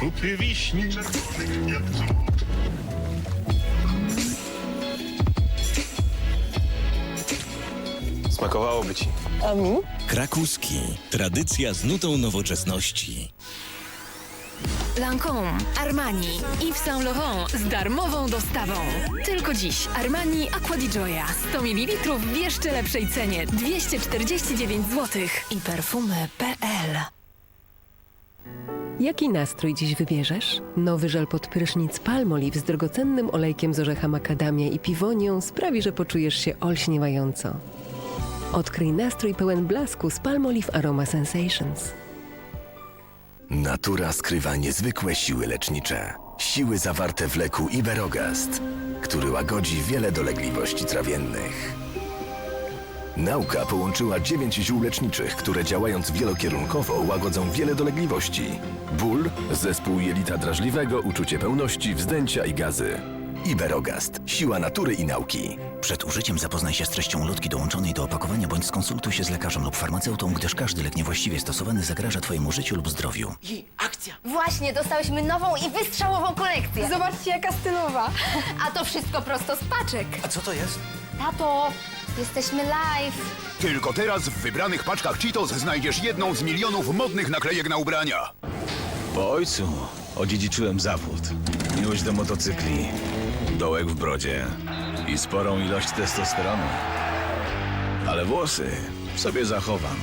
Kupy wiśni. czerwonych jak cud. Smakowałoby ci. Krakuski. Tradycja z nutą nowoczesności. Lancôme, Armani, Yves Saint Laurent z darmową dostawą. Tylko dziś Armani Aqua di Gioia 100 ml w jeszcze lepszej cenie 249 zł i perfumy.pl. Jaki nastrój dziś wybierzesz? Nowy żel pod prysznic Palmolive z drogocennym olejkiem z orzecha makadamia i piwonią sprawi, że poczujesz się olśniewająco. Odkryj nastrój pełen blasku z Palmolive Aroma Sensations. Natura skrywa niezwykłe siły lecznicze. Siły zawarte w leku Iberogast, który łagodzi wiele dolegliwości trawiennych. Nauka połączyła dziewięć ziół leczniczych, które działając wielokierunkowo łagodzą wiele dolegliwości. Ból, zespół jelita drażliwego, uczucie pełności, wzdęcia i gazy. Iberogast. Siła natury i nauki. Przed użyciem zapoznaj się z treścią ulotki dołączonej do opakowania bądź skonsultuj się z lekarzem lub farmaceutą, gdyż każdy lek niewłaściwie stosowany zagraża Twojemu życiu lub zdrowiu. Właśnie, dostałyśmy nową i wystrzałową kolekcję. Zobaczcie, jaka stylowa. A to wszystko prosto z paczek. A co to jest? Tato, jesteśmy live. Tylko teraz w wybranych paczkach Cheetos znajdziesz jedną z milionów modnych naklejek na ubrania. Po ojcu odziedziczyłem zawód. Miłość do motocykli, dołek w brodzie i sporą ilość testosteronu. Ale włosy sobie zachowam.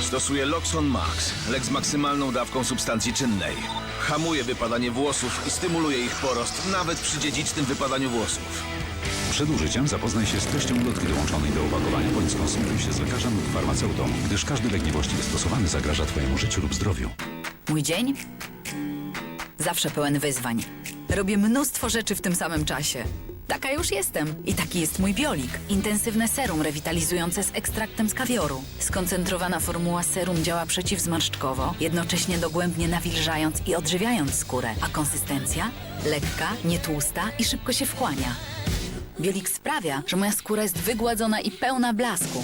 Stosuję Loxon Max, lek z maksymalną dawką substancji czynnej. Hamuje wypadanie włosów i stymuluje ich porost nawet przy dziedzicznym wypadaniu włosów. Przed użyciem zapoznaj się z treścią ulotki dołączonej do opakowania bądź skonsultuj się z lekarzem lub farmaceutą, gdyż każdy lek niewłaściwie stosowany zagraża Twojemu życiu lub zdrowiu. Mój dzień? Zawsze pełen wyzwań. Robię mnóstwo rzeczy w tym samym czasie. Taka już jestem. I taki jest mój biolik. Intensywne serum rewitalizujące z ekstraktem z kawioru. Skoncentrowana formuła serum działa przeciwzmarszczkowo, jednocześnie dogłębnie nawilżając i odżywiając skórę. A konsystencja? Lekka, nietłusta i szybko się wchłania. Biolik sprawia, że moja skóra jest wygładzona i pełna blasku.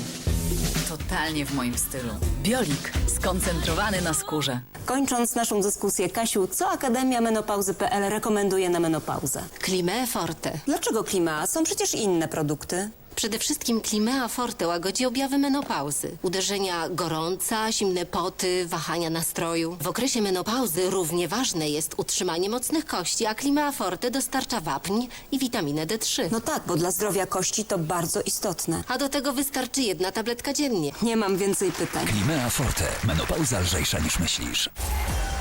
Totalnie w moim stylu. Biolik skoncentrowany na skórze. Kończąc naszą dyskusję, Kasiu, co Akademia Menopauzy.pl rekomenduje na menopauzę? Klimea Forte. Dlaczego klima? Są przecież inne produkty. Przede wszystkim Klimea Forte łagodzi objawy menopauzy. Uderzenia gorąca, zimne poty, wahania nastroju. W okresie menopauzy równie ważne jest utrzymanie mocnych kości, a Klimea Forte dostarcza wapń i witaminę D3. No tak, bo dla zdrowia kości to bardzo istotne. A do tego wystarczy jedna tabletka dziennie. Nie mam więcej pytań. Klimea Forte. Menopauza lżejsza niż myślisz.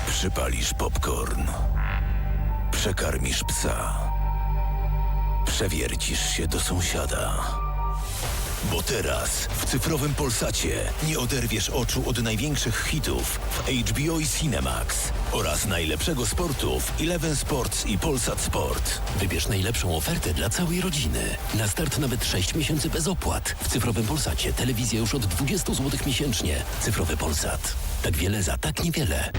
Przypalisz popcorn. Przekarmisz psa. Przewiercisz się do sąsiada. Bo teraz w cyfrowym Polsacie nie oderwiesz oczu od największych hitów w HBO i Cinemax oraz najlepszego sportu w Eleven Sports i Polsat Sport. Wybierz najlepszą ofertę dla całej rodziny. Na start nawet 6 miesięcy bez opłat. W cyfrowym Polsacie telewizja już od 20 zł miesięcznie. Cyfrowy Polsat. Tak wiele za tak niewiele.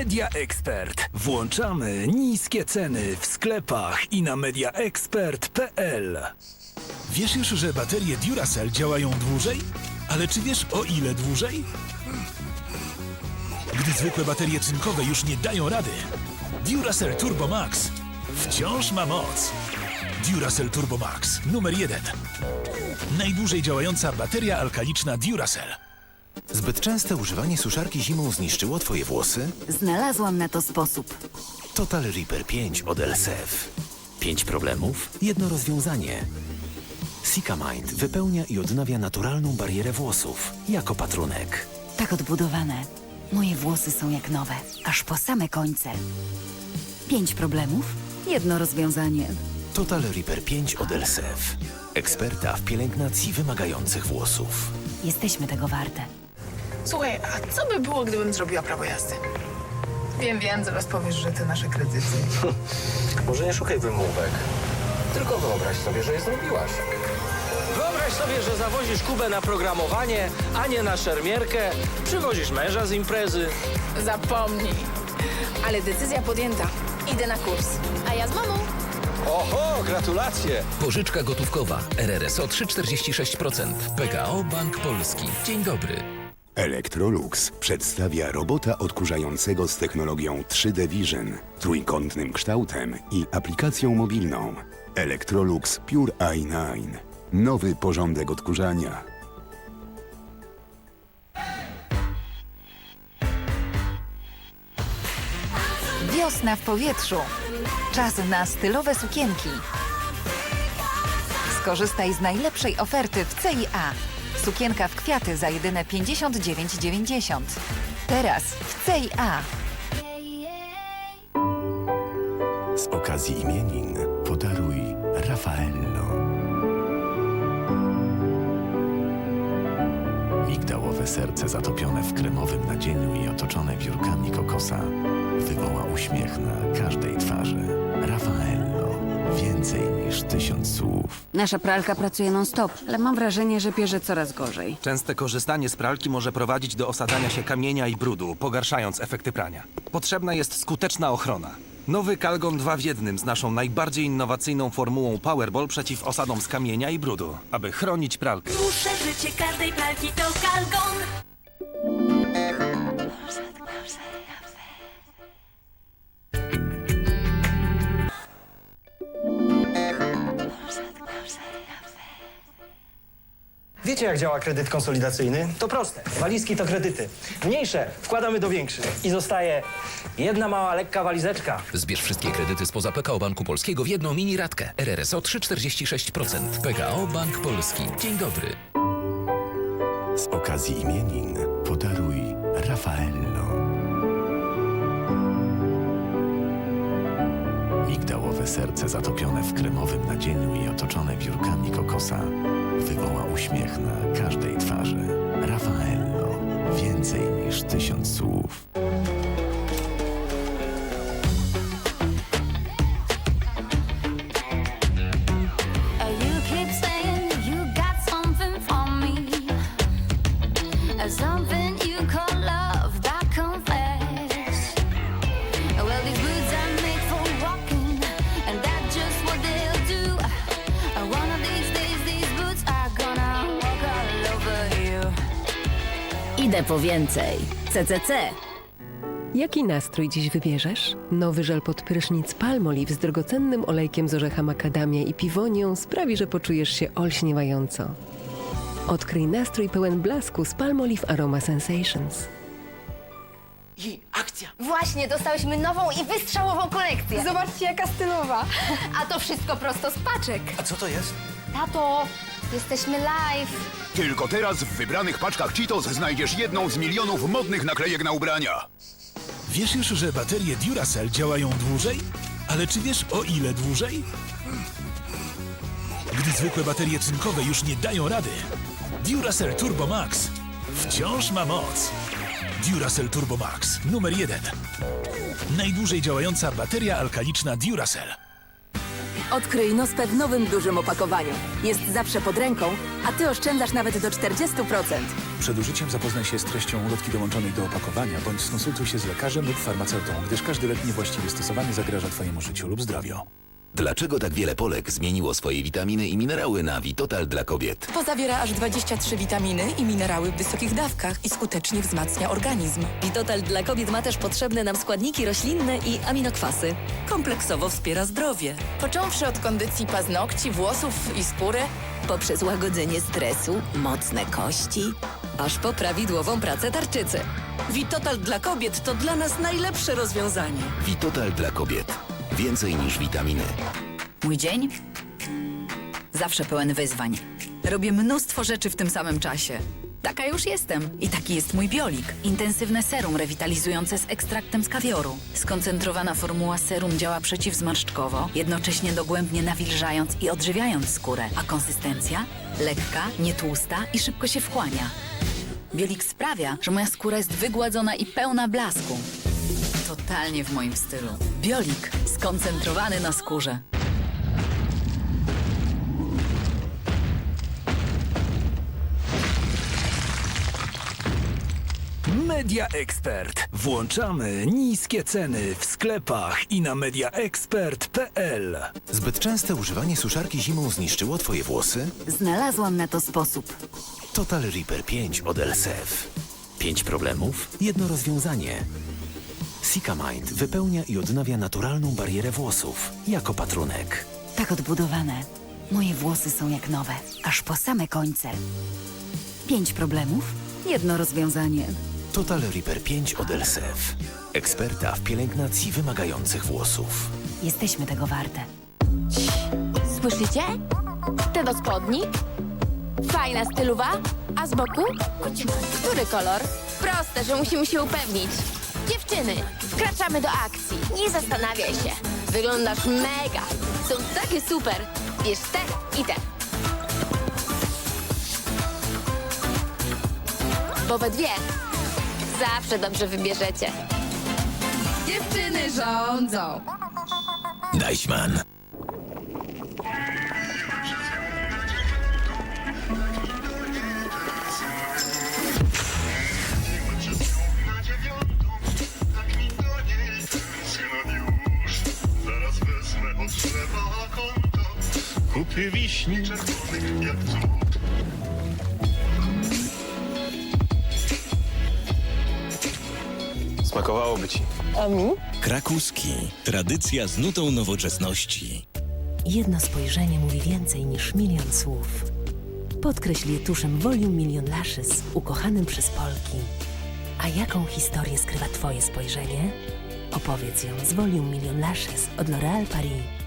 Media Expert. Włączamy niskie ceny w sklepach i na mediaexpert.pl. Wiesz już, że baterie Duracell działają dłużej? Ale czy wiesz o ile dłużej? Gdy zwykłe baterie cynkowe już nie dają rady, Duracell Turbo Max wciąż ma moc. Duracell Turbo Max numer jeden. Najdłużej działająca bateria alkaliczna Duracell. Zbyt częste używanie suszarki zimą zniszczyło twoje włosy? Znalazłam na to sposób. Total Reaper 5 od LSF. Pięć problemów, jedno rozwiązanie. Sika Mind wypełnia i odnawia naturalną barierę włosów jako patrunek. Tak odbudowane. Moje włosy są jak nowe, aż po same końce. Pięć problemów, jedno rozwiązanie. Total Reaper 5 od LSF. Eksperta w pielęgnacji wymagających włosów. Jesteśmy tego warte. Słuchaj, a co by było, gdybym zrobiła prawo jazdy? Wiem, wiem, zaraz powiesz, że to nasze kredyty. Może nie szukaj wymówek. Tylko wyobraź sobie, że je zrobiłaś. Wyobraź sobie, że zawozisz Kubę na programowanie, a nie na szermierkę. Przywozisz męża z imprezy. Zapomnij. Ale decyzja podjęta. Idę na kurs. A ja z mamą. Oho, gratulacje! Pożyczka gotówkowa. RRSO 3,46%. PKO Bank Polski. Dzień dobry. Electrolux przedstawia robota odkurzającego z technologią 3D Vision, trójkątnym kształtem i aplikacją mobilną. Electrolux Pure i9. Nowy porządek odkurzania. Wiosna w powietrzu. Czas na stylowe sukienki. Skorzystaj z najlepszej oferty w CIA. Sukienka w kwiaty za jedyne 59,90. Teraz w CIA. Z okazji imienin podaruj Raffaello. Migdałowe serce zatopione w kremowym nadzieniu i otoczone wiórkami kokosa wywoła uśmiech na każdej twarzy. Raffaello. Więcej niż tysiąc słów. Nasza pralka pracuje non-stop, ale mam wrażenie, że bierze coraz gorzej. Częste korzystanie z pralki może prowadzić do osadzania się kamienia i brudu, pogarszając efekty prania. Potrzebna jest skuteczna ochrona. Nowy Calgon 2 w jednym z naszą najbardziej innowacyjną formułą Powerball przeciw osadom z kamienia i brudu, aby chronić pralkę. Dłuższe życie każdej pralki to Kalgon. Wiecie, jak działa kredyt konsolidacyjny? To proste. Walizki to kredyty. Mniejsze wkładamy do większych i zostaje jedna mała, lekka walizeczka. Zbierz wszystkie kredyty spoza PKO Banku Polskiego w jedną mini ratkę. RRSO 3,46%. PKO Bank Polski. Dzień dobry. Z okazji imienin podaruj Raffaello. Migdałowe serce zatopione w kremowym nadzieniu i otoczone wiórkami kokosa wywoła uśmiech na każdej twarzy. Raffaello. Więcej niż tysiąc słów. Idę po więcej. CCC. Jaki nastrój dziś wybierzesz? Nowy żel pod prysznic Palmolive z drogocennym olejkiem z orzecha makadamia i piwonią sprawi, że poczujesz się olśniewająco. Odkryj nastrój pełen blasku z Palmolive Aroma Sensations. I akcja! Właśnie, dostałyśmy nową i wystrzałową kolekcję. Zobaczcie, jaka stylowa. A to wszystko prosto z paczek. A co to jest? Tato, jesteśmy live. Tylko teraz w wybranych paczkach Cheetos znajdziesz jedną z milionów modnych naklejek na ubrania. Wiesz już, że baterie Duracell działają dłużej? Ale czy wiesz o ile dłużej? Gdy zwykłe baterie cynkowe już nie dają rady, Duracell Turbo Max wciąż ma moc. Duracell Turbo Max numer jeden. Najdłużej działająca bateria alkaliczna Duracell. Odkryj Nospę w nowym dużym opakowaniu. Jest zawsze pod ręką, a ty oszczędzasz nawet do 40%. Przed użyciem zapoznaj się z treścią ulotki dołączonej do opakowania, bądź skonsultuj się z lekarzem lub farmaceutą, gdyż każdy lek niewłaściwie stosowany zagraża Twojemu życiu lub zdrowiu. Dlaczego tak wiele Polek zmieniło swoje witaminy i minerały na Vitotal dla kobiet? Bo zawiera aż 23 witaminy i minerały w wysokich dawkach i skutecznie wzmacnia organizm. Vitotal dla kobiet ma też potrzebne nam składniki roślinne i aminokwasy. Kompleksowo wspiera zdrowie. Począwszy od kondycji paznokci, włosów i skóry, Poprzez łagodzenie stresu, mocne kości, aż po prawidłową pracę tarczycy. Vitotal dla kobiet to dla nas najlepsze rozwiązanie. Vitotal dla kobiet. Więcej niż witaminy. Mój dzień? Zawsze pełen wyzwań. Robię mnóstwo rzeczy w tym samym czasie. Taka już jestem. I taki jest mój biolik. Intensywne serum rewitalizujące z ekstraktem z kawioru. Skoncentrowana formuła serum działa przeciwzmarszczkowo, jednocześnie dogłębnie nawilżając i odżywiając skórę. A konsystencja? Lekka, nietłusta i szybko się wchłania. Biolik sprawia, że moja skóra jest wygładzona i pełna blasku. To Totalnie w moim stylu. Biolik skoncentrowany na skórze. Media Expert. Włączamy niskie ceny w sklepach i na mediaexpert.pl. Zbyt częste używanie suszarki zimą zniszczyło twoje włosy? Znalazłam na to sposób. Total Reaper 5 od LSF. Pięć problemów, jedno rozwiązanie. Sika Mind wypełnia i odnawia naturalną barierę włosów jako patrunek. Tak odbudowane. Moje włosy są jak nowe, aż po same końce. Pięć problemów, jedno rozwiązanie. Total Reaper 5 od LSF. Eksperta w pielęgnacji wymagających włosów. Jesteśmy tego warte. Słyszycie? Te do spodni? Fajna stylowa? A z boku? Który kolor? Proste, że musimy się upewnić. Dziewczyny, wkraczamy do akcji. Nie zastanawiaj się. Wyglądasz mega. Są takie super. Bierz te i te. Bo we dwie zawsze dobrze wybierzecie. Dziewczyny rządzą. Deichmann. Wiśni Smakowałoby ci. A mi? Krakuski. Tradycja z nutą nowoczesności. Jedno spojrzenie mówi więcej niż milion słów. Podkreśl je tuszem Volume Million Lashes, ukochanym przez Polki. A jaką historię skrywa Twoje spojrzenie? Opowiedz ją z Volume Million Lashes od L'Oréal Paris.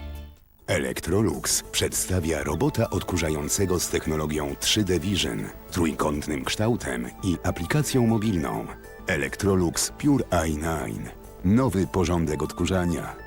Electrolux przedstawia robota odkurzającego z technologią 3D Vision, trójkątnym kształtem i aplikacją mobilną. Electrolux Pure i9. Nowy porządek odkurzania.